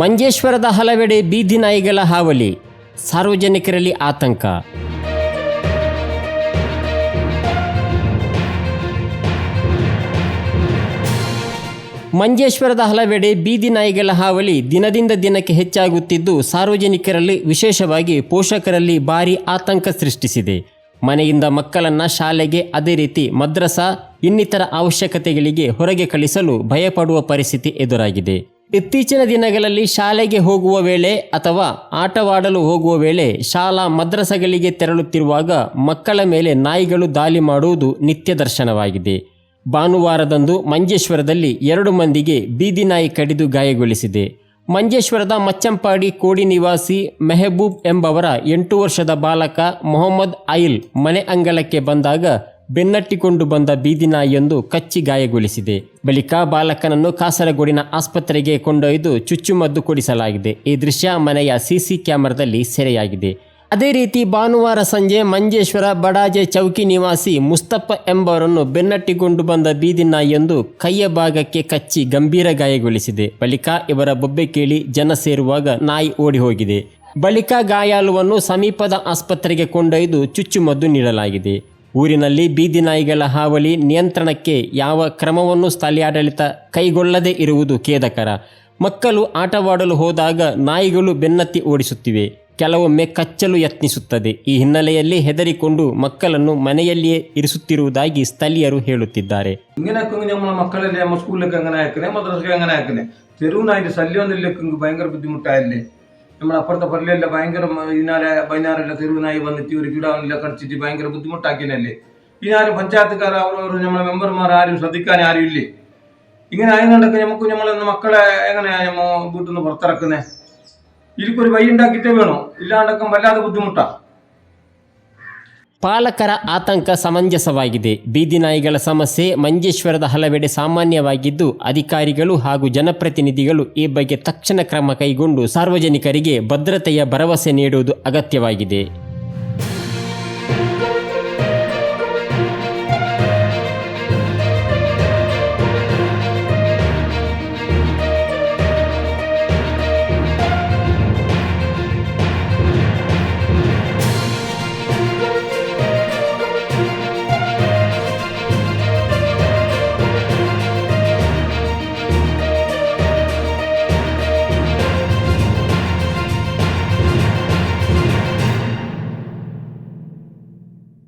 ಮಂಜೇಶ್ವರದ ಹಲವೆಡೆ ಬೀದಿ ನಾಯಿಗಳ ಹಾವಳಿ, ಸಾರ್ವಜನಿಕರಲ್ಲಿ ಆತಂಕ. ಮಂಜೇಶ್ವರದ ಹಲವೆಡೆ ಬೀದಿ ನಾಯಿಗಳ ಹಾವಳಿ ದಿನದಿಂದ ದಿನಕ್ಕೆ ಹೆಚ್ಚಾಗುತ್ತಿದ್ದು, ಸಾರ್ವಜನಿಕರಲ್ಲಿ ವಿಶೇಷವಾಗಿ ಪೋಷಕರಲ್ಲಿ ಭಾರಿ ಆತಂಕ ಸೃಷ್ಟಿಸಿದೆ. ಮನೆಯಿಂದ ಮಕ್ಕಳನ್ನು ಶಾಲೆಗೆ ಅದೇ ರೀತಿ ಮದ್ರಸಾ, ಇನ್ನಿತರ ಅವಶ್ಯಕತೆಗಳಿಗೆ ಹೊರಗೆ ಕಳಿಸಲು ಭಯಪಡುವ ಪರಿಸ್ಥಿತಿ ಎದುರಾಗಿದೆ. ಇತ್ತೀಚಿನ ದಿನಗಳಲ್ಲಿ ಶಾಲೆಗೆ ಹೋಗುವ ವೇಳೆ ಅಥವಾ ಆಟವಾಡಲು ಹೋಗುವ ವೇಳೆ ಶಾಲಾ ಮದ್ರಸಗಳಿಗೆ ತೆರಳುತ್ತಿರುವಾಗ ಮಕ್ಕಳ ಮೇಲೆ ನಾಯಿಗಳು ದಾಳಿ ಮಾಡುವುದು ನಿತ್ಯ ದರ್ಶನವಾಗಿದೆ. ಭಾನುವಾರದಂದು ಮಂಜೇಶ್ವರದಲ್ಲಿ ಎರಡು ಮಂದಿಗೆ ಬೀದಿ ನಾಯಿ ಕಡಿದು ಗಾಯಗೊಳಿಸಿದೆ. ಮಂಜೇಶ್ವರದ ಮಚ್ಚಂಪಾಡಿ ಕೋಡಿ ನಿವಾಸಿ ಮೆಹಬೂಬ್ ಎಂಬವರ ಎಂಟು ವರ್ಷದ ಬಾಲಕ ಮೊಹಮ್ಮದ್ ಆಯಿಲ್ ಮನೆ ಅಂಗಳಕ್ಕೆ ಬಂದಾಗ ಬೆನ್ನಟ್ಟಿಕೊಂಡು ಬಂದ ಬೀದಿ ನಾಯಿಯೊಂದು ಕಚ್ಚಿ ಗಾಯಗೊಳಿಸಿದೆ. ಬಳಿಕ ಬಾಲಕನನ್ನು ಕಾಸರಗೋಡಿನ ಆಸ್ಪತ್ರೆಗೆ ಕೊಂಡೊಯ್ದು ಚುಚ್ಚುಮದ್ದು ಕೊಡಿಸಲಾಗಿದೆ. ಈ ದೃಶ್ಯ ಮನೆಯ ಸಿಸಿ ಕ್ಯಾಮೆರಾದಲ್ಲಿ ಸೆರೆಯಾಗಿದೆ. ಅದೇ ರೀತಿ ಭಾನುವಾರ ಸಂಜೆ ಮಂಜೇಶ್ವರ ಬಡಾಜೆ ಚೌಕಿ ನಿವಾಸಿ ಮುಸ್ತಪ್ಪ ಎಂಬವರನ್ನು ಬೆನ್ನಟ್ಟಿಕೊಂಡು ಬಂದ ಬೀದಿ ನಾಯಿಯೊಂದು ಕೈಯ ಭಾಗಕ್ಕೆ ಕಚ್ಚಿ ಗಂಭೀರ ಗಾಯಗೊಳಿಸಿದೆ. ಬಳಿಕ ಇವರ ಬೊಬ್ಬೆ ಕೇಳಿ ಜನ ಸೇರುವಾಗ ನಾಯಿ ಓಡಿ ಹೋಗಿದೆ. ಬಳಿಕ ಗಾಯಾಳುವನ್ನು ಸಮೀಪದ ಆಸ್ಪತ್ರೆಗೆ ಕೊಂಡೊಯ್ದು ಚುಚ್ಚುಮದ್ದು ನೀಡಲಾಗಿದೆ. ಊರಿನಲ್ಲಿ ಬೀದಿ ನಾಯಿಗಳ ಹಾವಳಿ ನಿಯಂತ್ರಣಕ್ಕೆ ಯಾವ ಕ್ರಮವನ್ನು ಸ್ಥಳೀಯಾಡಳಿತ ಕೈಗೊಳ್ಳದೇ ಇರುವುದು ಖೇದಕರ. ಮಕ್ಕಳು ಆಟವಾಡಲು ಹೋದಾಗ ನಾಯಿಗಳು ಬೆನ್ನತ್ತಿ ಓಡಿಸುತ್ತಿವೆ. ಕೆಲವೊಮ್ಮೆ ಕಚ್ಚಲು ಯತ್ನಿಸುತ್ತದೆ. ಈ ಹಿನ್ನೆಲೆಯಲ್ಲಿ ಹೆದರಿಕೊಂಡು ಮಕ್ಕಳನ್ನು ಮನೆಯಲ್ಲಿಯೇ ಇರಿಸುತ್ತಿರುವುದಾಗಿ ಸ್ಥಳೀಯರು ಹೇಳುತ್ತಿದ್ದಾರೆ. ಮಕ್ಕಳಲ್ಲಿ ಸ್ಕೂಲಿಗೆ ಮದ್ರಸ್ಗೆ ಅಂಗನ ಹಾಕಿದೆ ತೆರವು ನಾಯಿ ಸಲ್ಲಿ ಭಯಂಕರ ಬುದ್ಧಿಮುಟ್ಟ ಇಲ್ಲಿ നമ്മുടെ അപ്പുറത്തെ പള്ളിയല്ല ഭയങ്കര ഇതിനാലെ പതിനാറല്ല തെരുവിനായി വന്നിട്ട് ഒരു കിടാവില്ല കടിച്ചിട്ട് ഭയങ്കര ബുദ്ധിമുട്ടാക്കിയല്ലേ പിന്നെ ആരും പഞ്ചായത്തുകാർ അവരവർ നമ്മളെ മെമ്പർമാർ ആരും ശ്രദ്ധിക്കാൻ ആരും ഇല്ലേ? ഇങ്ങനെ ആയതുകൊണ്ടൊക്കെ നമുക്ക് നമ്മളെ മക്കളെ എങ്ങനെയാ നമ്മ വീട്ടിൽ നിന്ന് പുറത്തിറക്കുന്നേ? ഇരിക്കൊരു വഴി ഉണ്ടാക്കിയിട്ടേ വേണോ? ഇല്ലാണ്ടൊക്കെ വല്ലാതെ ബുദ്ധിമുട്ടാ. ಪಾಲಕರ ಆತಂಕ ಸಮಂಜಸವಾಗಿದೆ. ಬೀದಿ ನಾಯಿಗಳ ಸಮಸ್ಯೆ ಮಂಜೇಶ್ವರದ ಹಲವೆಡೆ ಸಾಮಾನ್ಯವಾಗಿದ್ದು, ಅಧಿಕಾರಿಗಳು ಹಾಗೂ ಜನಪ್ರತಿನಿಧಿಗಳು ಈ ಬಗ್ಗೆ ತಕ್ಷಣ ಕ್ರಮ ಕೈಗೊಂಡು ಸಾರ್ವಜನಿಕರಿಗೆ ಭದ್ರತೆಯ ಭರವಸೆ ನೀಡುವುದು ಅಗತ್ಯವಾಗಿದೆ.